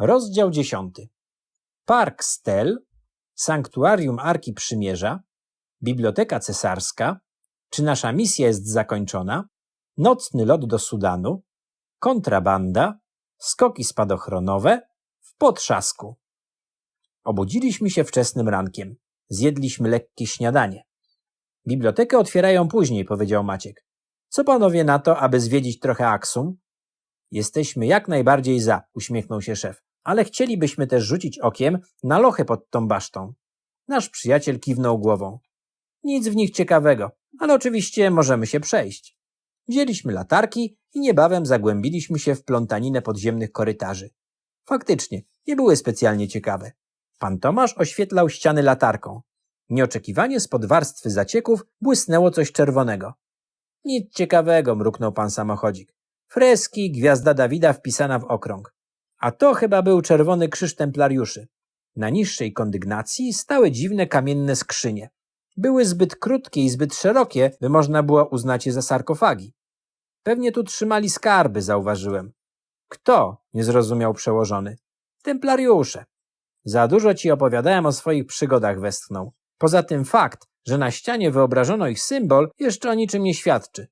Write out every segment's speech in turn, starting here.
Rozdział 10. Park Stel, Sanktuarium Arki Przymierza, Biblioteka Cesarska, czy nasza misja jest zakończona, nocny lot do Sudanu, kontrabanda, skoki spadochronowe, w potrzasku. Obudziliśmy się wczesnym rankiem. Zjedliśmy lekkie śniadanie. Bibliotekę otwierają później, powiedział Maciek. Co panowie na to, aby zwiedzić trochę Aksum? Jesteśmy jak najbardziej za, uśmiechnął się szef, ale chcielibyśmy też rzucić okiem na lochy pod tą basztą. Nasz przyjaciel kiwnął głową. Nic w nich ciekawego, ale oczywiście możemy się przejść. Wzięliśmy latarki i niebawem zagłębiliśmy się w plątaninę podziemnych korytarzy. Faktycznie, nie były specjalnie ciekawe. Pan Tomasz oświetlał ściany latarką. Nieoczekiwanie spod warstwy zacieków błysnęło coś czerwonego. Nic ciekawego, mruknął pan samochodzik. Freski, gwiazda Dawida wpisana w okrąg. A to chyba był czerwony krzyż templariuszy. Na niższej kondygnacji stały dziwne kamienne skrzynie. Były zbyt krótkie i zbyt szerokie, by można było uznać je za sarkofagi. Pewnie tu trzymali skarby, zauważyłem. Kto? nie zrozumiał przełożony. Templariusze. Za dużo ci opowiadałem o swoich przygodach, westchnął. Poza tym fakt, że na ścianie wyobrażono ich symbol, jeszcze o niczym nie świadczy.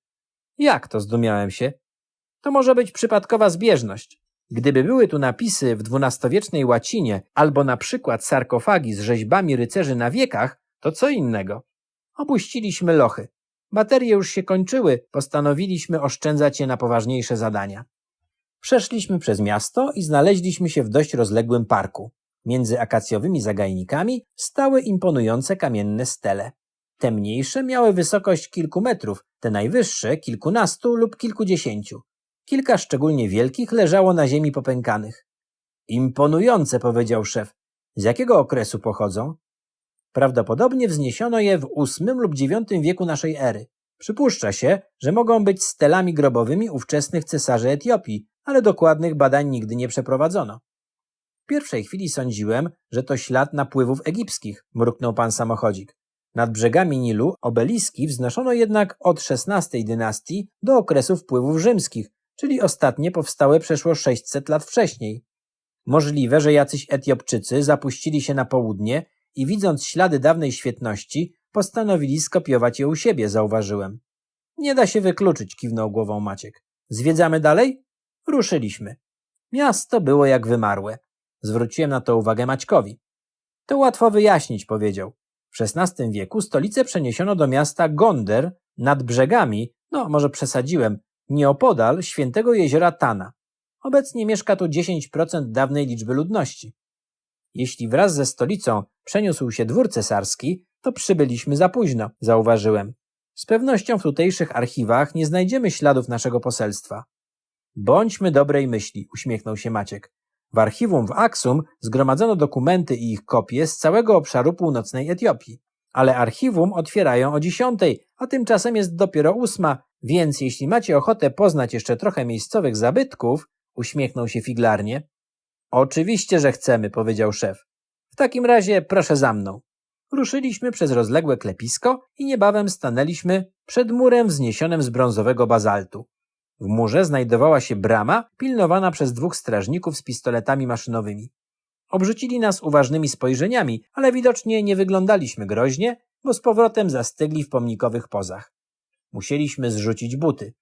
Jak to zdumiałem się? To może być przypadkowa zbieżność. Gdyby były tu napisy w dwunastowiecznej łacinie albo na przykład sarkofagi z rzeźbami rycerzy na wiekach, to co innego. Opuściliśmy lochy. Baterie już się kończyły, postanowiliśmy oszczędzać je na poważniejsze zadania. Przeszliśmy przez miasto i znaleźliśmy się w dość rozległym parku. Między akacjowymi zagajnikami stały imponujące kamienne stele. Te mniejsze miały wysokość kilku metrów, te najwyższe kilkunastu lub kilkudziesięciu. Kilka szczególnie wielkich leżało na ziemi popękanych. Imponujące, powiedział szef. Z jakiego okresu pochodzą? Prawdopodobnie wzniesiono je w VIII lub IX wieku naszej ery. Przypuszcza się, że mogą być stelami grobowymi ówczesnych cesarzy Etiopii, ale dokładnych badań nigdy nie przeprowadzono. W pierwszej chwili sądziłem, że to ślad napływów egipskich, mruknął pan samochodzik. Nad brzegami Nilu obeliski wznoszono jednak od XVI dynastii do okresu wpływów rzymskich, czyli ostatnie powstałe przeszło 600 lat wcześniej. Możliwe, że jacyś Etiopczycy zapuścili się na południe i widząc ślady dawnej świetności, postanowili skopiować je u siebie, zauważyłem. Nie da się wykluczyć, kiwnął głową Maciek. Zwiedzamy dalej? Ruszyliśmy. Miasto było jak wymarłe. Zwróciłem na to uwagę Maćkowi. To łatwo wyjaśnić, powiedział. W XVI wieku stolicę przeniesiono do miasta Gonder nad brzegami, no może przesadziłem, nieopodal świętego jeziora Tana. Obecnie mieszka tu 10% dawnej liczby ludności. Jeśli wraz ze stolicą przeniósł się dwór cesarski, to przybyliśmy za późno, zauważyłem. Z pewnością w tutejszych archiwach nie znajdziemy śladów naszego poselstwa. Bądźmy dobrej myśli, uśmiechnął się Maciek. W archiwum w Aksum zgromadzono dokumenty i ich kopie z całego obszaru północnej Etiopii. Ale archiwum otwierają o dziesiątej, a tymczasem jest dopiero ósma, więc jeśli macie ochotę poznać jeszcze trochę miejscowych zabytków, uśmiechnął się figlarnie. Oczywiście, że chcemy, powiedział szef. W takim razie proszę za mną. Ruszyliśmy przez rozległe klepisko i niebawem stanęliśmy przed murem wzniesionym z brązowego bazaltu. W murze znajdowała się brama pilnowana przez dwóch strażników z pistoletami maszynowymi. Obrzucili nas uważnymi spojrzeniami, ale widocznie nie wyglądaliśmy groźnie, bo z powrotem zastygli w pomnikowych pozach. Musieliśmy zrzucić buty.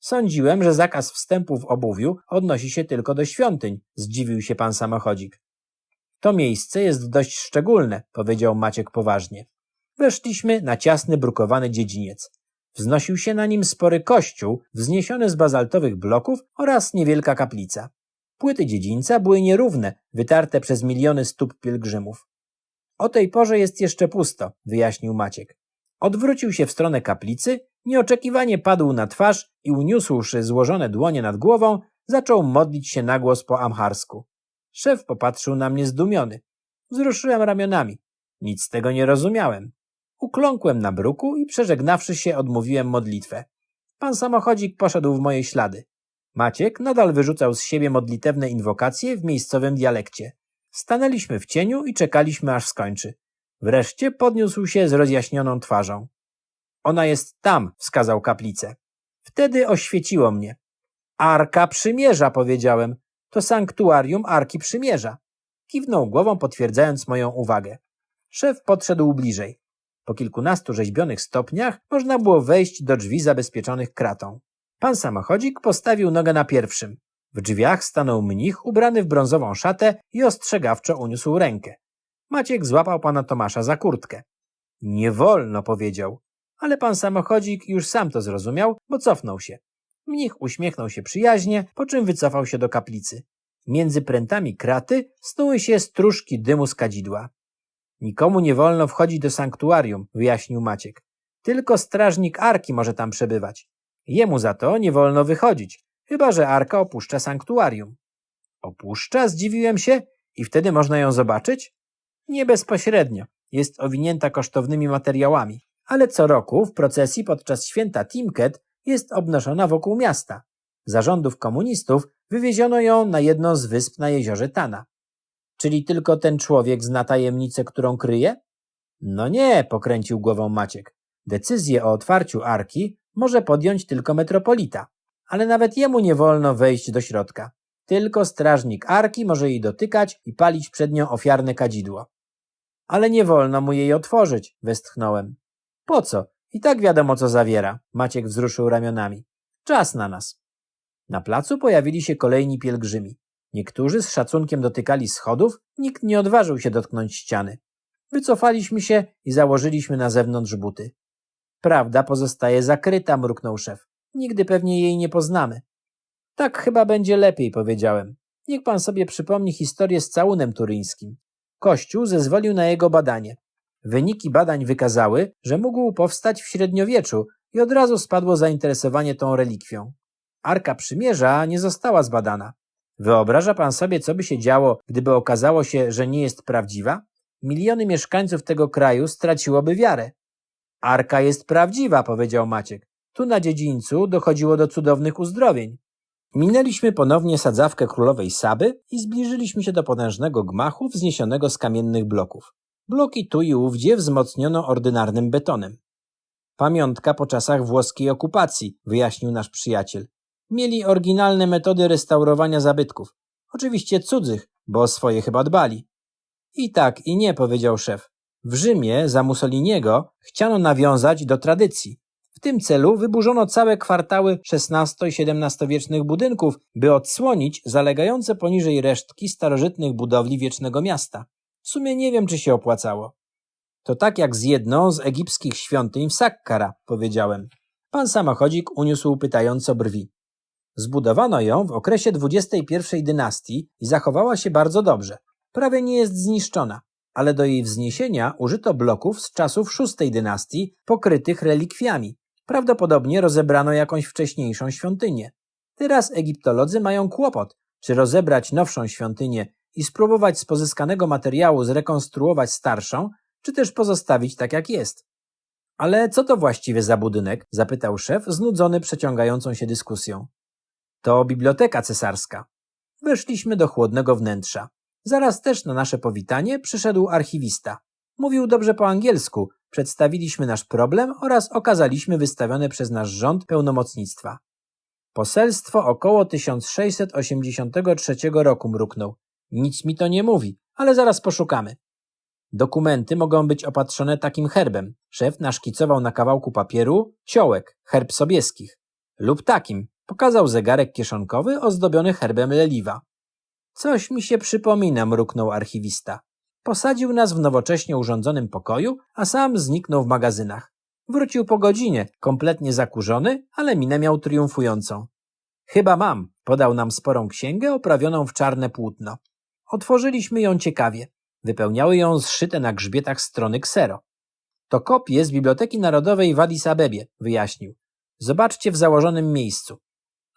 Sądziłem, że zakaz wstępu w obuwiu odnosi się tylko do świątyń, zdziwił się pan samochodzik. To miejsce jest dość szczególne, powiedział Maciek poważnie. Weszliśmy na ciasny, brukowany dziedziniec. Wznosił się na nim spory kościół, wzniesiony z bazaltowych bloków oraz niewielka kaplica. Płyty dziedzińca były nierówne, wytarte przez miliony stóp pielgrzymów. O tej porze jest jeszcze pusto, wyjaśnił Maciek. Odwrócił się w stronę kaplicy, nieoczekiwanie padł na twarz i uniósłszy złożone dłonie nad głową, zaczął modlić się na głos po amharsku. Szef popatrzył na mnie zdumiony. Wzruszyłem ramionami. Nic z tego nie rozumiałem. Ukląkłem na bruku i przeżegnawszy się odmówiłem modlitwę. Pan samochodzik poszedł w moje ślady. Maciek nadal wyrzucał z siebie modlitewne inwokacje w miejscowym dialekcie. Stanęliśmy w cieniu i czekaliśmy aż skończy. Wreszcie podniósł się z rozjaśnioną twarzą. Ona jest tam, wskazał kaplicę. Wtedy oświeciło mnie. Arka przymierza, powiedziałem. to sanktuarium Arki Przymierza. Kiwnął głową, potwierdzając moją uwagę. Szef podszedł bliżej. Po kilkunastu rzeźbionych stopniach można było wejść do drzwi zabezpieczonych kratą. Pan samochodzik postawił nogę na pierwszym. W drzwiach stanął mnich ubrany w brązową szatę i ostrzegawczo uniósł rękę. Maciek złapał pana Tomasza za kurtkę. Nie wolno, powiedział. Ale pan samochodzik już sam to zrozumiał, bo cofnął się. Mnich uśmiechnął się przyjaźnie, po czym wycofał się do kaplicy. Między prętami kraty snuły się stróżki dymu z kadzidła. Nikomu nie wolno wchodzić do sanktuarium, wyjaśnił Maciek. Tylko strażnik Arki może tam przebywać. Jemu za to nie wolno wychodzić, chyba że Arka opuszcza sanktuarium. Opuszcza? Zdziwiłem się. I wtedy można ją zobaczyć? Nie bezpośrednio. Jest owinięta kosztownymi materiałami. Ale co roku w procesji podczas święta Timket jest obnoszona wokół miasta. Zarządów komunistów wywieziono ją na jedną z wysp na jeziorze Tana. Czyli tylko ten człowiek zna tajemnicę, którą kryje? No nie, pokręcił głową Maciek. Decyzję o otwarciu arki może podjąć tylko metropolita, ale nawet jemu nie wolno wejść do środka. Tylko strażnik arki może jej dotykać i palić przed nią ofiarne kadzidło. Ale nie wolno mu jej otworzyć, westchnąłem. Po co? I tak wiadomo, co zawiera. Maciek wzruszył ramionami. Czas na nas. Na placu pojawili się kolejni pielgrzymi. Niektórzy z szacunkiem dotykali schodów, nikt nie odważył się dotknąć ściany. Wycofaliśmy się i założyliśmy na zewnątrz buty. Prawda pozostaje zakryta, mruknął szef. Nigdy pewnie jej nie poznamy. Tak chyba będzie lepiej, powiedziałem. Niech pan sobie przypomni historię z całunem turyńskim. Kościół zezwolił na jego badanie. Wyniki badań wykazały, że mógł powstać w średniowieczu i od razu spadło zainteresowanie tą relikwią. Arka Przymierza nie została zbadana. Wyobraża pan sobie, co by się działo, gdyby okazało się, że nie jest prawdziwa? Miliony mieszkańców tego kraju straciłoby wiarę. Arka jest prawdziwa, powiedział Maciek. Tu na dziedzińcu dochodziło do cudownych uzdrowień. Minęliśmy ponownie sadzawkę królowej Saby i zbliżyliśmy się do potężnego gmachu wzniesionego z kamiennych bloków. Bloki tu i ówdzie wzmocniono ordynarnym betonem. Pamiątka po czasach włoskiej okupacji, wyjaśnił nasz przyjaciel. Mieli oryginalne metody restaurowania zabytków. Oczywiście cudzych, bo o swoje chyba dbali. I tak, i nie, powiedział szef. W Rzymie za Mussoliniego chciano nawiązać do tradycji. W tym celu wyburzono całe kwartały XVI i XVII wiecznych budynków, by odsłonić zalegające poniżej resztki starożytnych budowli wiecznego miasta. W sumie nie wiem, czy się opłacało. To tak jak z jedną z egipskich świątyń w Sakkara, powiedziałem. Pan samochodzik uniósł pytająco brwi. Zbudowano ją w okresie XXI dynastii i zachowała się bardzo dobrze. Prawie nie jest zniszczona, ale do jej wzniesienia użyto bloków z czasów VI dynastii pokrytych relikwiami. Prawdopodobnie rozebrano jakąś wcześniejszą świątynię. Teraz egiptolodzy mają kłopot, czy rozebrać nowszą świątynię i spróbować z pozyskanego materiału zrekonstruować starszą, czy też pozostawić tak jak jest. Ale co to właściwie za budynek? zapytał szef, znudzony przeciągającą się dyskusją. To biblioteka cesarska. Weszliśmy do chłodnego wnętrza. Zaraz też na nasze powitanie przyszedł archiwista. Mówił dobrze po angielsku, przedstawiliśmy nasz problem oraz okazaliśmy wystawione przez nasz rząd pełnomocnictwa. Poselstwo około 1683 roku mruknął. Nic mi to nie mówi, ale zaraz poszukamy. Dokumenty mogą być opatrzone takim herbem. Szef naszkicował na kawałku papieru ciołek, herb sobieskich. Lub takim. Pokazał zegarek kieszonkowy ozdobiony herbem leliwa. Coś mi się przypomina, mruknął archiwista. Posadził nas w nowocześnie urządzonym pokoju, a sam zniknął w magazynach. Wrócił po godzinie, kompletnie zakurzony, ale minę miał triumfującą. Chyba mam, podał nam sporą księgę oprawioną w czarne płótno. Otworzyliśmy ją ciekawie. Wypełniały ją zszyte na grzbietach strony ksero. To kopie z Biblioteki Narodowej w Addis Abebie, wyjaśnił. Zobaczcie w założonym miejscu.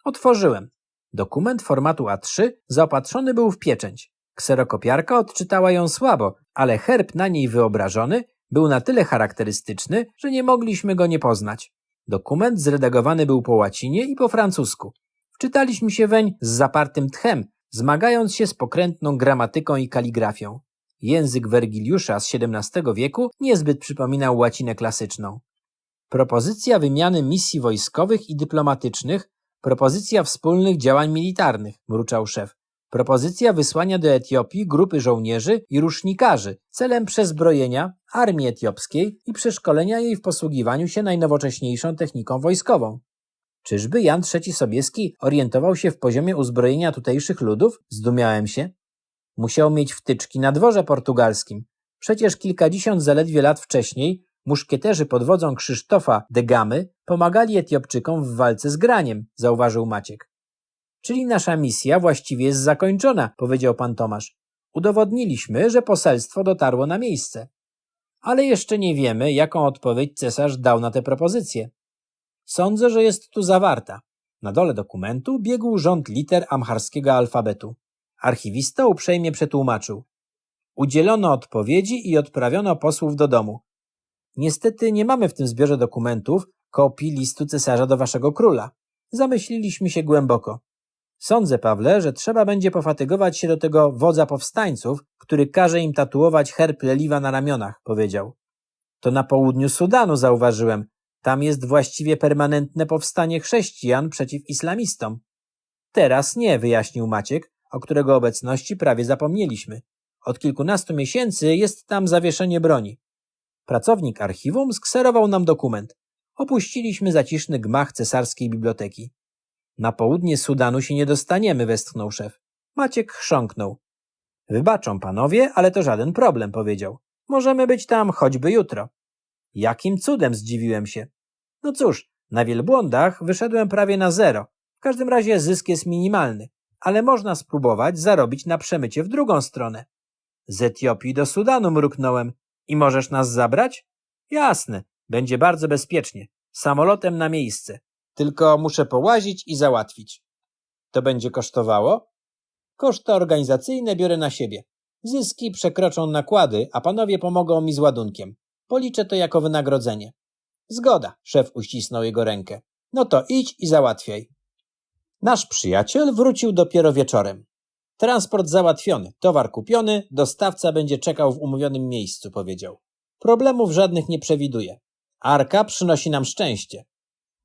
Otworzyłem. Dokument formatu A3 zaopatrzony był w pieczęć. Kserokopiarka odczytała ją słabo, ale herb na niej wyobrażony był na tyle charakterystyczny, że nie mogliśmy go nie poznać. Dokument zredagowany był po łacinie i po francusku. Wczytaliśmy się weń z zapartym tchem, zmagając się z pokrętną gramatyką i kaligrafią. Język Wergiliusza z XVII wieku niezbyt przypominał łacinę klasyczną. Propozycja wymiany misji wojskowych i dyplomatycznych, propozycja wspólnych działań militarnych, mruczał szef. propozycja wysłania do Etiopii grupy żołnierzy i rusznikarzy celem przezbrojenia armii etiopskiej i przeszkolenia jej w posługiwaniu się najnowocześniejszą techniką wojskową. Czyżby Jan III Sobieski orientował się w poziomie uzbrojenia tutejszych ludów? Zdumiałem się. Musiał mieć wtyczki na dworze portugalskim. Przecież kilkadziesiąt zaledwie lat wcześniej muszkieterzy pod wodzą Krzysztofa de Gamy pomagali Etiopczykom w walce z graniem, zauważył Maciek. Czyli nasza misja właściwie jest zakończona, powiedział pan Tomasz. Udowodniliśmy, że poselstwo dotarło na miejsce. Ale jeszcze nie wiemy, jaką odpowiedź cesarz dał na tę propozycję. Sądzę, że jest tu zawarta. Na dole dokumentu biegł rząd liter amharskiego alfabetu. Archiwista uprzejmie przetłumaczył. Udzielono odpowiedzi i odprawiono posłów do domu. Niestety nie mamy w tym zbiorze dokumentów kopii listu cesarza do waszego króla. Zamyśliliśmy się głęboko. Sądzę, Pawle, że trzeba będzie pofatygować się do tego wodza powstańców, który każe im tatuować herb leliwa na ramionach, powiedział. To na południu Sudanu, zauważyłem. Tam jest właściwie permanentne powstanie chrześcijan przeciw islamistom. Teraz nie, wyjaśnił Maciek, o którego obecności prawie zapomnieliśmy. Od kilkunastu miesięcy jest tam zawieszenie broni. Pracownik archiwum skserował nam dokument. Opuściliśmy zaciszny gmach cesarskiej biblioteki. Na południe Sudanu się nie dostaniemy, westchnął szef. Maciek chrząknął. Wybaczą panowie, ale to żaden problem, powiedział. Możemy być tam choćby jutro. Jakim cudem, zdziwiłem się. No cóż, na wielbłądach wyszedłem prawie na zero. W każdym razie zysk jest minimalny, ale można spróbować zarobić na przemycie w drugą stronę. Z Etiopii do Sudanu mruknąłem. I możesz nas zabrać? Jasne, będzie bardzo bezpiecznie. Samolotem na miejsce. Tylko muszę połazić i załatwić. To będzie kosztowało? Koszty organizacyjne biorę na siebie. Zyski przekroczą nakłady, a panowie pomogą mi z ładunkiem. Policzę to jako wynagrodzenie. Zgoda, szef uścisnął jego rękę. No to idź i załatwiaj. Nasz przyjaciel wrócił dopiero wieczorem. Transport załatwiony, towar kupiony, dostawca będzie czekał w umówionym miejscu, powiedział. Problemów żadnych nie przewiduje. Arka przynosi nam szczęście.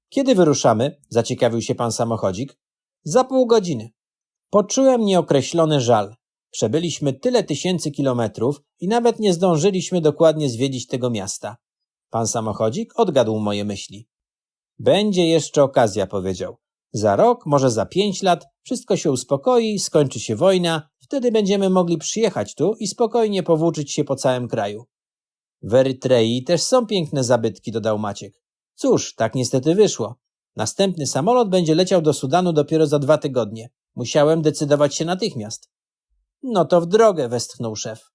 Kiedy wyruszamy? Zaciekawił się pan samochodzik. Za pół godziny. Poczułem nieokreślony żal. Przebyliśmy tyle tysięcy kilometrów i nawet nie zdążyliśmy dokładnie zwiedzić tego miasta. Pan samochodzik odgadł moje myśli. Będzie jeszcze okazja, powiedział. Za rok, może za pięć lat, wszystko się uspokoi, skończy się wojna, wtedy będziemy mogli przyjechać tu i spokojnie powłóczyć się po całym kraju. W Erytrei też są piękne zabytki, dodał Maciek. Cóż, tak niestety wyszło. Następny samolot będzie leciał do Sudanu dopiero za dwa tygodnie. Musiałem decydować się natychmiast. No to w drogę, westchnął szef.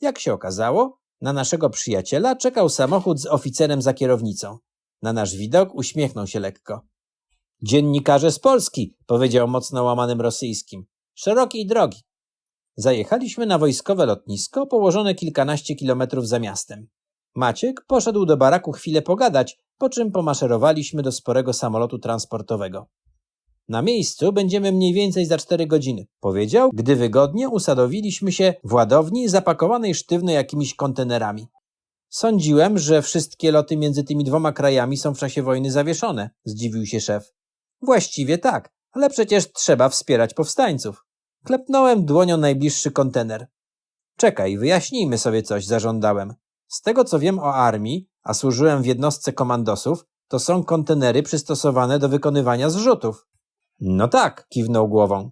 Jak się okazało, na naszego przyjaciela czekał samochód z oficerem za kierownicą. Na nasz widok uśmiechnął się lekko. Dziennikarze z Polski, powiedział mocno łamanym rosyjskim. Szerokiej drogi. Zajechaliśmy na wojskowe lotnisko położone kilkanaście kilometrów za miastem. Maciek poszedł do baraku chwilę pogadać, po czym pomaszerowaliśmy do sporego samolotu transportowego. Na miejscu będziemy mniej więcej za cztery godziny, powiedział, gdy wygodnie usadowiliśmy się w ładowni zapakowanej sztywno jakimiś kontenerami. Sądziłem, że wszystkie loty między tymi dwoma krajami są w czasie wojny zawieszone, zdziwił się szef. Właściwie tak, ale przecież trzeba wspierać powstańców. Klepnąłem dłonią najbliższy kontener. Czekaj, wyjaśnijmy sobie coś, zażądałem. Z tego co wiem o armii, a służyłem w jednostce komandosów, to są kontenery przystosowane do wykonywania zrzutów. No tak, kiwnął głową.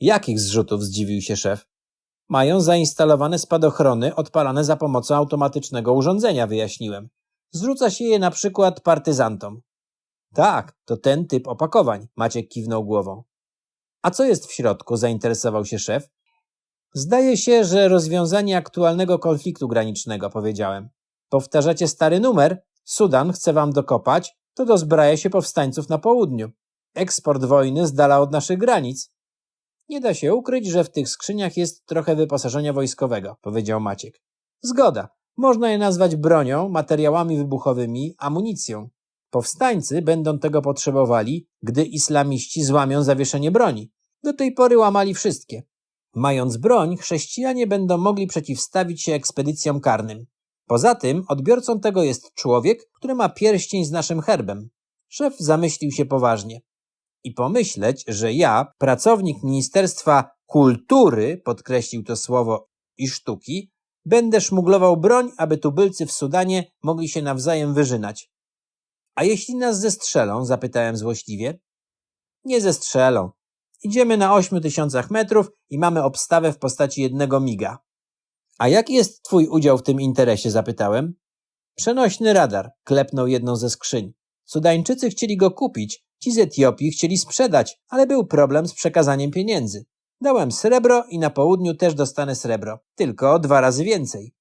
Jakich zrzutów? zdziwił się szef. Mają zainstalowane spadochrony odpalane za pomocą automatycznego urządzenia, wyjaśniłem. Zrzuca się je na przykład partyzantom. Tak, to ten typ opakowań, Maciek kiwnął głową. A co jest w środku? zainteresował się szef. Zdaje się, że rozwiązanie aktualnego konfliktu granicznego, powiedziałem. Powtarzacie stary numer? Sudan chce wam dokopać, to dozbraja się powstańców na południu. Eksport wojny z dala od naszych granic. Nie da się ukryć, że w tych skrzyniach jest trochę wyposażenia wojskowego, powiedział Maciek. Zgoda. Można je nazwać bronią, materiałami wybuchowymi, amunicją. Powstańcy będą tego potrzebowali, gdy islamiści złamią zawieszenie broni. Do tej pory łamali wszystkie. Mając broń, chrześcijanie będą mogli przeciwstawić się ekspedycjom karnym. Poza tym odbiorcą tego jest człowiek, który ma pierścień z naszym herbem. Szef zamyślił się poważnie. I pomyśleć, że ja, pracownik Ministerstwa Kultury, podkreślił to słowo, i sztuki, będę szmuglował broń, aby tubylcy w Sudanie mogli się nawzajem wyżynać. A jeśli nas zestrzelą? zapytałem złośliwie. Nie zestrzelą. Idziemy na ośmiu tysiącach metrów i mamy obstawę w postaci jednego miga. A jaki jest twój udział w tym interesie? zapytałem. Przenośny radar, klepnął jedną ze skrzyń. Sudańczycy chcieli go kupić, ci z Etiopii chcieli sprzedać, ale był problem z przekazaniem pieniędzy. Dałem srebro i na południu też dostanę srebro, tylko dwa razy więcej.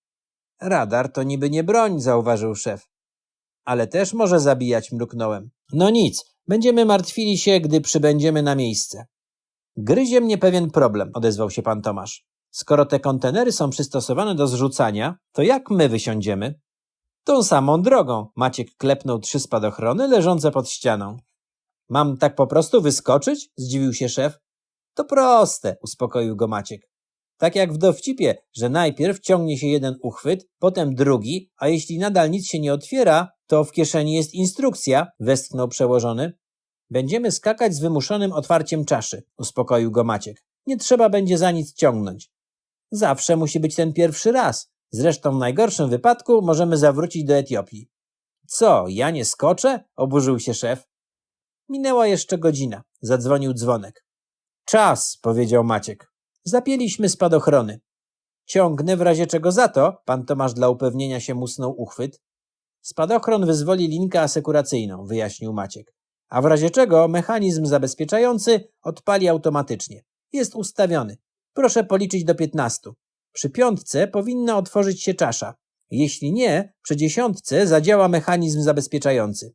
Radar to niby nie broń, zauważył szef. Ale też może zabijać, mruknąłem. No nic, będziemy martwili się, gdy przybędziemy na miejsce. Gryzie mnie pewien problem, odezwał się pan Tomasz. Skoro te kontenery są przystosowane do zrzucania, to jak my wysiądziemy? Tą samą drogą. Maciek klepnął trzy spadochrony leżące pod ścianą. Mam tak po prostu wyskoczyć? Zdziwił się szef. To proste, uspokoił go Maciek. Tak jak w dowcipie, że najpierw ciągnie się jeden uchwyt, potem drugi, a jeśli nadal nic się nie otwiera, to w kieszeni jest instrukcja, westchnął przełożony. Będziemy skakać z wymuszonym otwarciem czaszy, uspokoił go Maciek. Nie trzeba będzie za nic ciągnąć. Zawsze musi być ten pierwszy raz. Zresztą w najgorszym wypadku możemy zawrócić do Etiopii. Co, ja nie skoczę? oburzył się szef. Minęła jeszcze godzina. Zadzwonił dzwonek. Czas, powiedział Maciek. Zapięliśmy spadochrony. Ciągnę w razie czego za to, pan Tomasz dla upewnienia się musnął uchwyt. Spadochron wyzwoli linkę asekuracyjną, wyjaśnił Maciek. A w razie czego mechanizm zabezpieczający odpali automatycznie. Jest ustawiony. Proszę policzyć do piętnastu. Przy piątce powinna otworzyć się czasza. Jeśli nie, przy dziesiątce zadziała mechanizm zabezpieczający.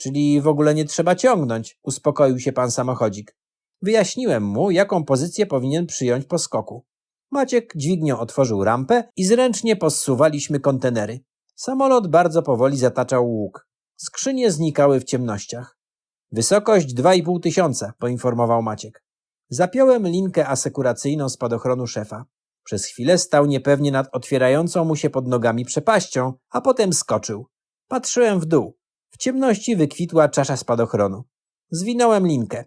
Czyli w ogóle nie trzeba ciągnąć, uspokoił się pan samochodzik. Wyjaśniłem mu, jaką pozycję powinien przyjąć po skoku. Maciek dźwignią otworzył rampę i zręcznie possuwaliśmy kontenery. Samolot bardzo powoli zataczał łuk. Skrzynie znikały w ciemnościach. Wysokość 2,5 tysiąca, poinformował Maciek. Zapiąłem linkę asekuracyjną spadochronu szefa. Przez chwilę stał niepewnie nad otwierającą mu się pod nogami przepaścią, a potem skoczył. Patrzyłem w dół. W ciemności wykwitła czasza spadochronu. Zwinąłem linkę.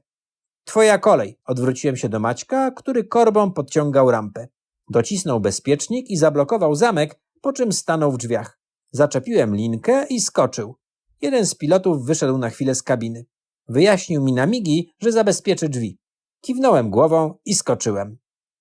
Twoja kolej, odwróciłem się do Maćka, który korbą podciągał rampę. Docisnął bezpiecznik i zablokował zamek, po czym stanął w drzwiach. Zaczepiłem linkę i skoczył. Jeden z pilotów wyszedł na chwilę z kabiny. Wyjaśnił mi na migi, że zabezpieczy drzwi. Kiwnąłem głową i skoczyłem.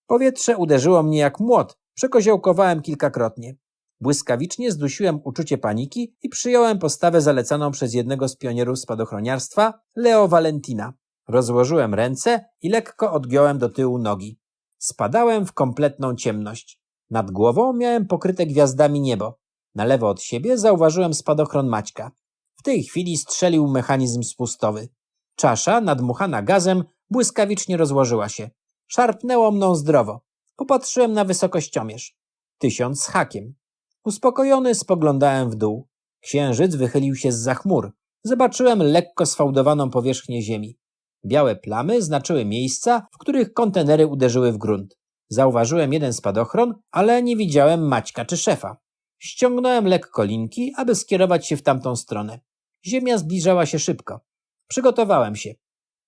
Powietrze uderzyło mnie jak młot, przekoziołkowałem kilkakrotnie. Błyskawicznie zdusiłem uczucie paniki i przyjąłem postawę zalecaną przez jednego z pionierów spadochroniarstwa, Leo Valentina. Rozłożyłem ręce i lekko odgiąłem do tyłu nogi. Spadałem w kompletną ciemność. Nad głową miałem pokryte gwiazdami niebo. Na lewo od siebie zauważyłem spadochron Maćka. W tej chwili strzelił mechanizm spustowy. Czasza, nadmuchana gazem, błyskawicznie rozłożyła się. Szarpnęło mną zdrowo. Popatrzyłem na wysokościomierz. Tysiąc z hakiem. Uspokojony spoglądałem w dół. Księżyc wychylił się z za chmur. Zobaczyłem lekko sfałdowaną powierzchnię ziemi. Białe plamy znaczyły miejsca, w których kontenery uderzyły w grunt. Zauważyłem jeden spadochron, ale nie widziałem Maćka czy szefa. Ściągnąłem lekko linki, aby skierować się w tamtą stronę. Ziemia zbliżała się szybko. Przygotowałem się.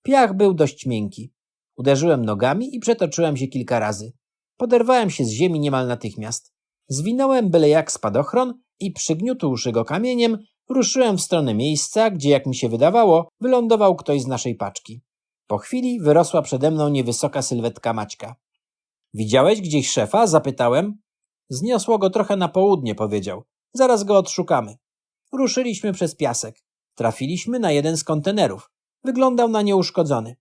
Piach był dość miękki. Uderzyłem nogami i przetoczyłem się kilka razy. Poderwałem się z ziemi niemal natychmiast. Zwinąłem byle jak spadochron i przygniótłszy go kamieniem, ruszyłem w stronę miejsca, gdzie, jak mi się wydawało, wylądował ktoś z naszej paczki. Po chwili wyrosła przede mną niewysoka sylwetka Maćka. Widziałeś gdzieś szefa? zapytałem. Zniosło go trochę na południe, powiedział. Zaraz go odszukamy. Ruszyliśmy przez piasek. Trafiliśmy na jeden z kontenerów. Wyglądał na nieuszkodzony.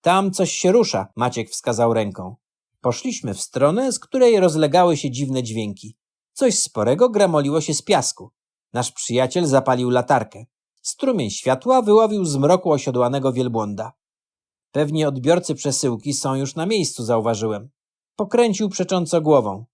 Tam coś się rusza, Maciek wskazał ręką. Poszliśmy w stronę, z której rozlegały się dziwne dźwięki. Coś sporego gramoliło się z piasku. Nasz przyjaciel zapalił latarkę. Strumień światła wyłowił z mroku osiodłanego wielbłąda. Pewnie odbiorcy przesyłki są już na miejscu, zauważyłem. Pokręcił przecząco głową.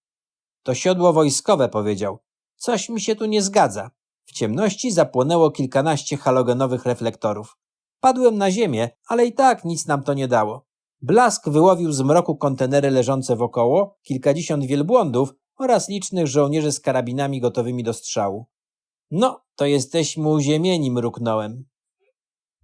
To siodło wojskowe, powiedział. Coś mi się tu nie zgadza. W ciemności zapłonęło kilkanaście halogenowych reflektorów. Padłem na ziemię, ale i tak nic nam to nie dało. Blask wyłowił z mroku kontenery leżące wokoło, kilkadziesiąt wielbłądów oraz licznych żołnierzy z karabinami gotowymi do strzału. No, to jesteśmy uziemieni, mruknąłem.